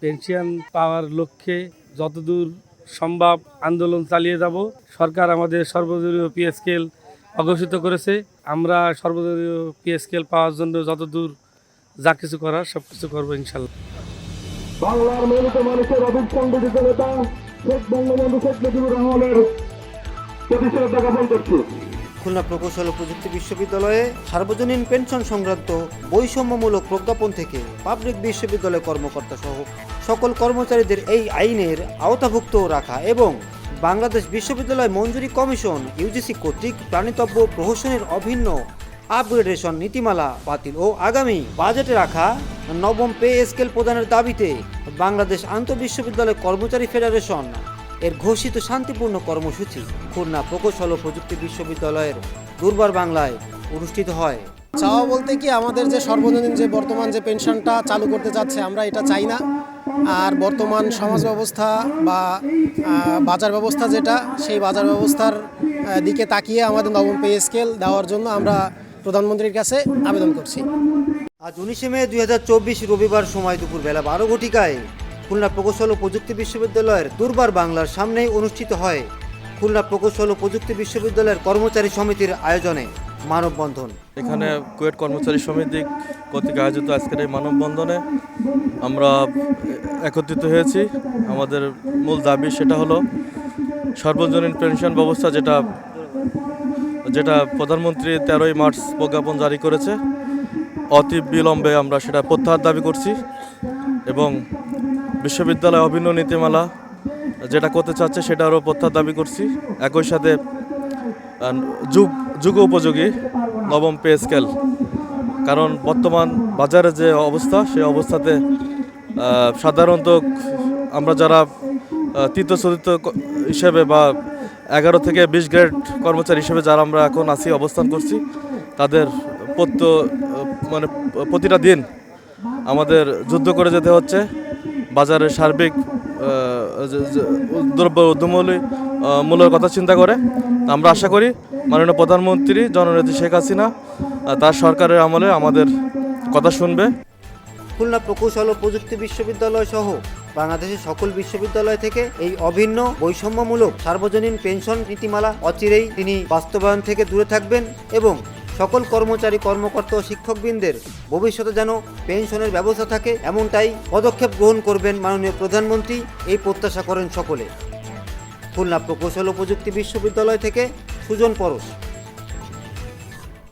Pension পাওয়ার লক্ষ্যে যতদূর সম্ভব আন্দোলন চালিয়ে যাব। সরকার আমাদের সর্বদলীয় পি স্কেল অঘোষিত করেছে। আমরা সর্বদলীয় পি স্কেল পাওয়ার জন্য যতদূর যা কিছু করার সব কিছু করব ইনশাল্লাহ। বাংলার মূলত মানুষের অভিসংগঠিত নেতা শেখ বঙ্গবন্ধু শেখ মুজিবুর রহমানের প্রতি শ্রদ্ধা জ্ঞাপন করছি। খুলনা প্রকৌশল ও প্রযুক্তি বিশ্ববিদ্যালয়ে সার্বজনীন পেনশন সংক্রান্ত বৈষম্যমূলক প্রজ্ঞাপন থেকে পাবলিক বিশ্ববিদ্যালয় কর্মকর্তা সহ সকল কর্মচারীদের এই আইনের আওতাভুক্ত রাখা এবং বাংলাদেশ বিশ্ববিদ্যালয় মঞ্জুরি কমিশন, ইউজিসি কর্তৃক প্রাণিতব্য প্রহসনের অভিন্ন আপগ্রেডেশন নীতিমালা বাতিল ও আগামী বাজেটে রাখা নবম পে স্কেল প্রদানের দাবিতে বাংলাদেশ আন্তঃবিশ্ববিদ্যালয় কর্মচারী ফেডারেশন এর ঘোষিত শান্তিপূর্ণ কর্মসূচি খুলনা প্রকৌশল ও প্রযুক্তি বিশ্ববিদ্যালয়ের দুর্বার বাংলায় অনুষ্ঠিত হয়। চাওয়া বলতে কি আমাদের যে সর্বজনীন যে বর্তমান যে পেনশনটা চালু করতে যাচ্ছে, আমরা এটা চাই না। আর বর্তমান সমাজ ব্যবস্থা বা বাজার ব্যবস্থা যেটা, সেই বাজার ব্যবস্থার দিকে তাকিয়ে আমাদের নবম পে স্কেল দেওয়ার জন্য আমরা প্রধানমন্ত্রীর কাছে আবেদন করছি। আজ উনিশে মে দু হাজার চব্বিশ রবিবার সময় দুপুর বেলা বারো ঘটিকায় খুলনা প্রকৌশল ও প্রযুক্তি বিশ্ববিদ্যালয়ের দুর্বার বাংলার সামনেই অনুষ্ঠিত হয় খুলনা প্রকৌশল ও প্রযুক্তি বিশ্ববিদ্যালয়ের কর্মচারী সমিতির আয়োজনে। মানববন্ধন। এখানে কুয়েট কর্মচারী সমিতি কর্তৃক আয়োজিত আজকের এই মানববন্ধনে আমরা একত্রিত হয়েছি। আমাদের মূল দাবি সেটা হলো সর্বজনীন পেনশন ব্যবস্থা যেটা যেটা প্রধানমন্ত্রী তেরোই মার্চ প্রজ্ঞাপন জারি করেছে। অতি বিলম্বে আমরা সেটা প্রত্যাহার দাবি করছি এবং বিশ্ববিদ্যালয় অভিন্ন নীতিমালা যেটা করতে চাচ্ছে সেটারও প্রত্যাহার দাবি করছি। একই সাথে যুগ যুগ উপযোগী নবম পে স্কেল। কারণ বর্তমান বাজারে যে অবস্থা সেই অবস্থাতে সাধারণত আমরা যারা তৃতীয়, চতুর্থ হিসেবে বা এগারো থেকে বিশ গ্রেড কর্মচারী হিসেবে যারা আমরা এখন আছি, অবস্থান করছি, তাদের প্রত্য মানে প্রতিটা দিন আমাদের যুদ্ধ করে যেতে হচ্ছে। বাজারের সার্বিক দ্রব্য উদ্যমূল্য মূল্যের কথা চিন্তা করে। আমরা আশা করি মাননীয় প্রধানমন্ত্রী জননেত্রী শেখ হাসিনা তার সরকারের আমলে আমাদের কথা শুনবে। খুলনা প্রকৌশল ও প্রযুক্তি বিশ্ববিদ্যালয় সহ বাংলাদেশের সকল বিশ্ববিদ্যালয় থেকে এই অভিন্ন বৈষম্যমূলক সার্বজনীন পেনশন নীতিমালা অচিরেই তিনি বাস্তবায়ন থেকে দূরে থাকবেন এবং সকল কর্মচারী, কর্মকর্তা ও শিক্ষকবৃন্দের ভবিষ্যতে যেন পেনশনের ব্যবস্থা থাকে এমনটাই পদক্ষেপ গ্রহণ করবেন মাননীয় প্রধানমন্ত্রী। এই প্রত্যাশা করেন সকলে। খুলনা প্রকৌশল ও প্রযুক্তি বিশ্ববিদ্যালয় থেকে সুজন পরশ।